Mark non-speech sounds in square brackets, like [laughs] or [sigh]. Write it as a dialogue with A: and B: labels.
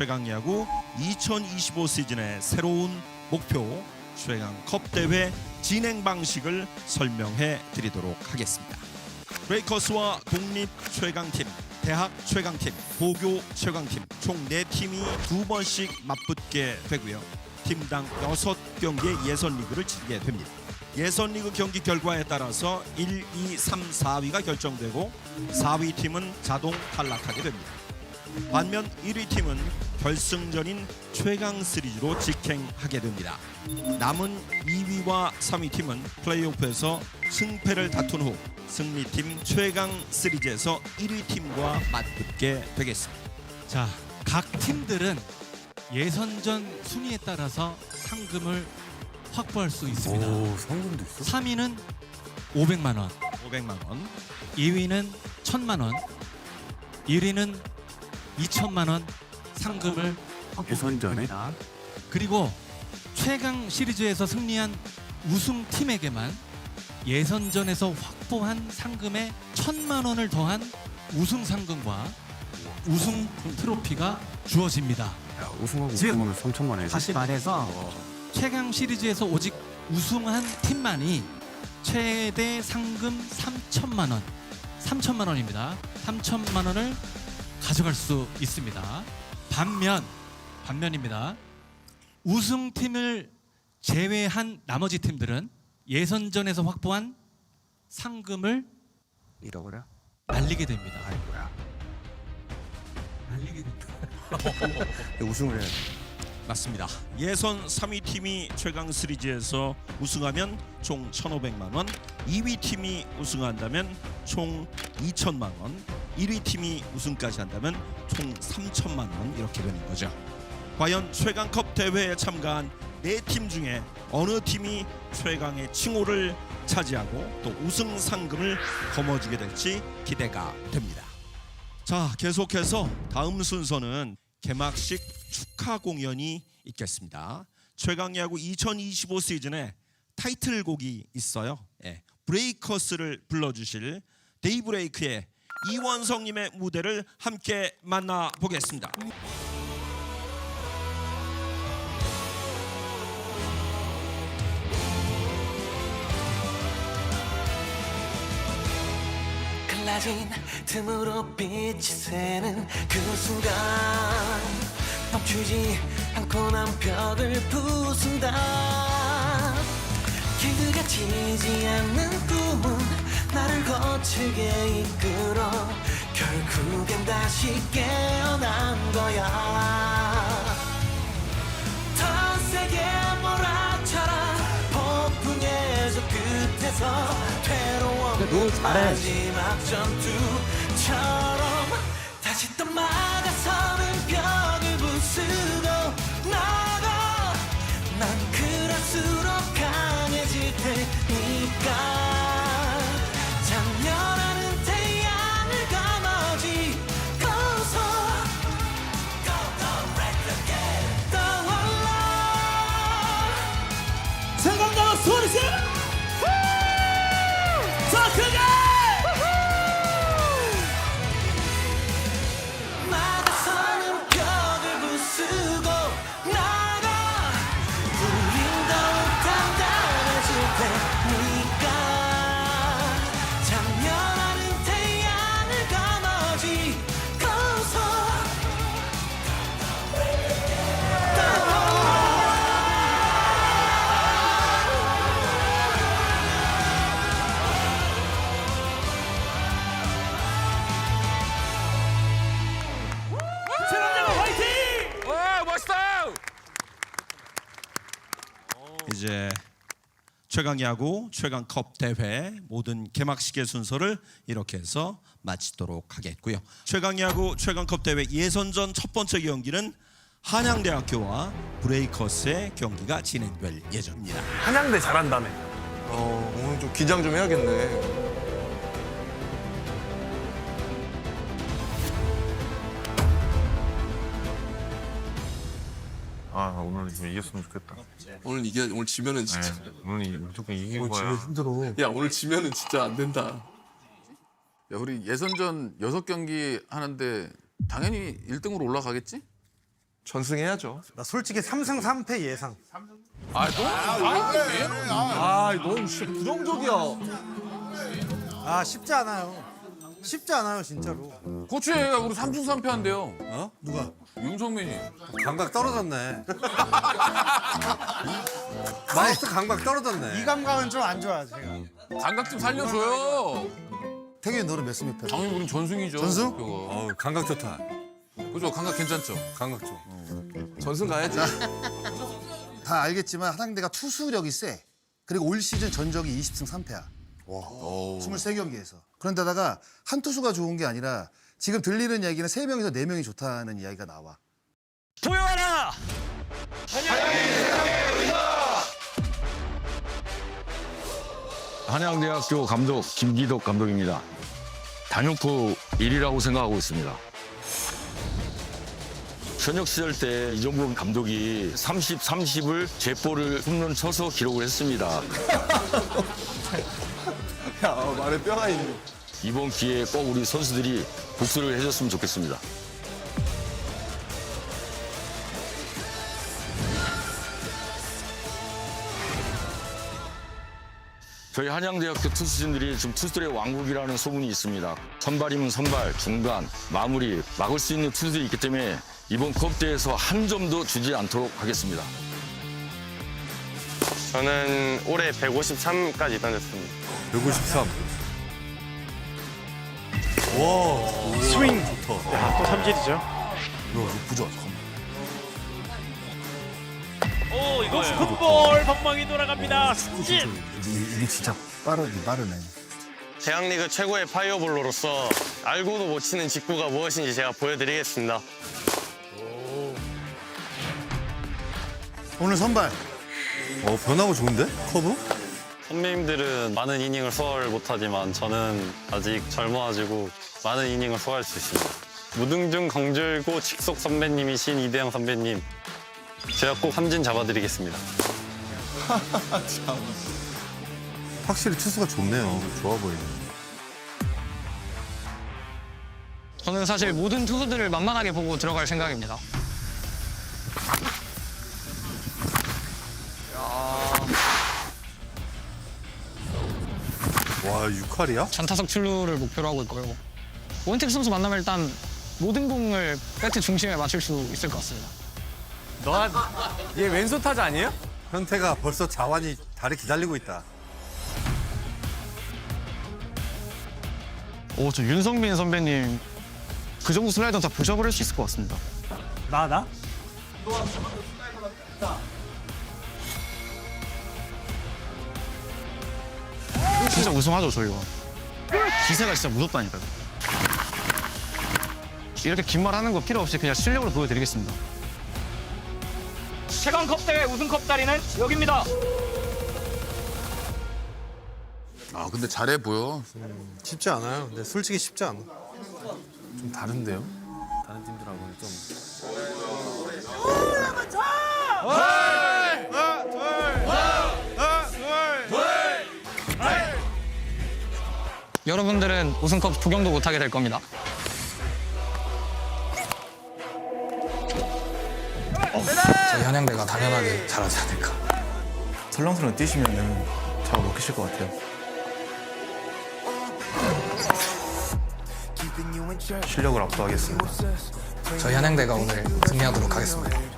A: 최강야구 2025 시즌의 새로운 목표 최강컵 대회 진행 방식을 설명해 드리도록 하겠습니다. 브레이커스와 독립 최강팀, 대학 최강팀, 고교 최강팀 총 4팀이 두 번씩 맞붙게 되고요. 팀당 6경기의 예선 리그를 치르게 됩니다. 예선 리그 경기 결과에 따라서 1, 2, 3, 4위가 결정되고 4위 팀은 자동 탈락하게 됩니다. 반면 1위 팀은 결승전인 최강 시리즈로 직행하게 됩니다. 남은 2위와 3위 팀은 플레이오프에서 승패를 다툰 후 승리팀 최강 시리즈에서 1위 팀과 맞붙게 되겠습니다.
B: 자, 각 팀들은 예선전 순위에 따라서 상금을 확보할 수 있습니다.
C: 오 상금도 있어?
B: 3위는 500만 원,
A: 500만 원,
B: 2위는 1000만 원, 1위는 2천만 원 상금을
C: 예선전에?
B: 그리고 최강 시리즈에서 승리한 우승 팀에게만 예선전에서 확보한 상금에 천만 원을 더한 우승 상금과 우승 트로피가 주어집니다.
C: 야 우승하고
D: 지금
C: 우승하면 3천만 원
D: 다시 말해서
B: 최강 시리즈에서 오직 우승한 팀만이 최대 상금 3천만 원, 3천만 원입니다. 3천만 원을 가져갈 수 있습니다. 반면 반면입니다. 우승팀을 제외한 나머지 팀들은 예선전에서 확보한 상금을
C: 잃어버려?
B: 날리게 됩니다.
C: 아이고야
B: 날리게 됩니다. [laughs]
C: 우승을 해야 돼
A: 맞습니다. 예선 3위 팀이 최강 시리즈에서 우승하면 총 1,500만 원, 2위 팀이 우승한다면 총 2천만 원, 1위 팀이 우승까지 한다면 총 3천만 원 이렇게 되는 거죠. 과연 최강컵 대회에 참가한 네 팀 중에 어느 팀이 최강의 칭호를 차지하고 또 우승 상금을 거머쥐게 될지 기대가 됩니다. 자, 계속해서 다음 순서는 개막식 축하 공연이 있겠습니다. 최강 야구 2025 시즌에 타이틀곡이 있어요. 예, 브레이커스를 불러주실 데이브레이크의 이원성님의 무대를 함께 만나 보겠습니다.
E: 갈라진 틈으로 빛이 새는 그 순간 멈추지 않고 난 벽을 부순다 길드가 지지 않는 꿈은 나를 거칠게 이끌어 결국엔 다시 깨어난 거야 더 세게 몰아쳐라 폭풍의 저 끝에서 괴로운. 마지막 전투처럼 다시 또 막아서는 벽
A: 이제 최강 야구 최강컵 대회 모든 개막식의 순서를 이렇게 해서 마치도록 하겠고요. 최강 야구 최강컵 대회 예선전 첫 번째 경기는 한양대학교와 브레이커스의 경기가 진행될 예정입니다.
C: 한양대 잘한다며
F: 어, 오늘 좀 기장 좀 해야겠네.
G: 아 오늘 좀 이겼으면 좋겠다.
H: 오늘 이겨 오늘 지면은 진짜
G: 네, 오늘 이- 무조건 이긴 거야.
H: 야 오늘 지면은 진짜 안 된다.
F: 야, 우리 예선전 여섯 경기 하는데 당연히 1등으로 올라가겠지?
I: 전승해야죠.
J: 나 솔직히 3승 3패 예상.
K: 아 너무
I: 아, 넌 진짜 부정적이야.
J: 아 쉽지 않아요. 쉽지 않아요 진짜로.
H: 고추 얘가 우리 삼중 삼패 한대요.
J: 어? 누가?
H: 윤성민이.
J: 감각 떨어졌네. [laughs] 마우스 감각 떨어졌네. 이 감각은 좀 안 좋아 제가.
H: 감각 좀 살려줘요.
J: 태균 너는 몇 승몇 패?
H: 당연히 우린 전승이죠.
J: 전승? 어 감각 좋다.
H: 그죠? 감각 괜찮죠?
J: 감각 좋.
I: 전승 가야지.
L: 다 알겠지만 한양대가 투수력이 세. 그리고 올 시즌 전적이 20승 3패야.
I: 와.
L: 23경기에서. 그런데다가 한 투수가 좋은 게 아니라 지금 들리는 이야기는 세명에서네명이 좋다는 이야기가 나와.
D: 보여라
M: 한양대학교 감독 김기덕 감독입니다. 단연코 1위라고 생각하고 있습니다. 현역 시절 때 이종범 감독이 30, 30을 제볼을 홈런 쳐서 기록을 했습니다. [laughs]
I: 야, 말에 뼈가 있네.
M: 이번 기회에 꼭 우리 선수들이 복수를 해줬으면 좋겠습니다. 저희 한양대학교 투수진들이 지금 투수들의 왕국이라는 소문이 있습니다. 선발이면 선발, 중간, 마무리, 막을 수 있는 투수들이 있기 때문에 이번 컵대에서 한 점도 주지 않도록 하겠습니다.
G: 저는 올해 153까지 던졌습니다.
J: 153. 와 스윙 좋다. 야 또 삼질이죠? 야 부자 잠깐만.
D: 오 이거 풋볼 방망이 돌아갑니다 승진
L: 이게 진짜 빠르, 빠르네.
G: 대학리그 최고의 파이어볼로로서 알고도 못 치는 직구가 무엇인지 제가 보여드리겠습니다.
L: 오늘 선발.
J: 어 변화가 좋은데? 커브?
G: 선배님들은 많은 이닝을 소화를 못하지만 저는 아직 젊어가지고 많은 이닝을 소화할 수 있습니다. 무등중 강줄고 직속 선배님이신 이대영 선배님 제가 꼭 삼진 잡아드리겠습니다. [laughs]
J: 확실히 투수가 좋네요. 좋아 보이네.
N: 저는 사실 모든 투수들을 만만하게 보고 들어갈 생각입니다.
J: 6할이야?
N: 전타석 출루를 목표로 하고 있고요. 원택 선수 만나면 일단 모든 공을 배트 중심에 맞출 수 있을 것 같습니다.
H: 얘 왼손 타자 아니에요?
J: 현태가 벌써 자완이 다리 기다리고 있다.
G: 오, 저 윤성민 선배님 그 정도 슬라이더 다 부셔버릴 수 있을 것 같습니다.
J: 나 나?
G: 진짜 우승하죠, 저희가. 기세가 진짜 무섭다니까요. 이렇게 긴 말 하는 거 필요 없이 그냥 실력으로 보여드리겠습니다.
D: 최강컵 대회 우승컵 자리는 여기입니다
K: 아 근데 잘해 보여.
J: 쉽지 않아요. 근데 솔직히 쉽지 않아.
H: 좀 다른데요? 다른 팀들하고는 좀.
N: 여러분들은 우승컵 구경도 못하게 될 겁니다. 저희 한양대가 당연하게 잘하지 않을까.
H: 설렁설렁 뛰시면은 잡아 먹히실 것 같아요. 실력을 압도하겠습니다.
N: 저희 한양대가 오늘 승리하도록 하겠습니다.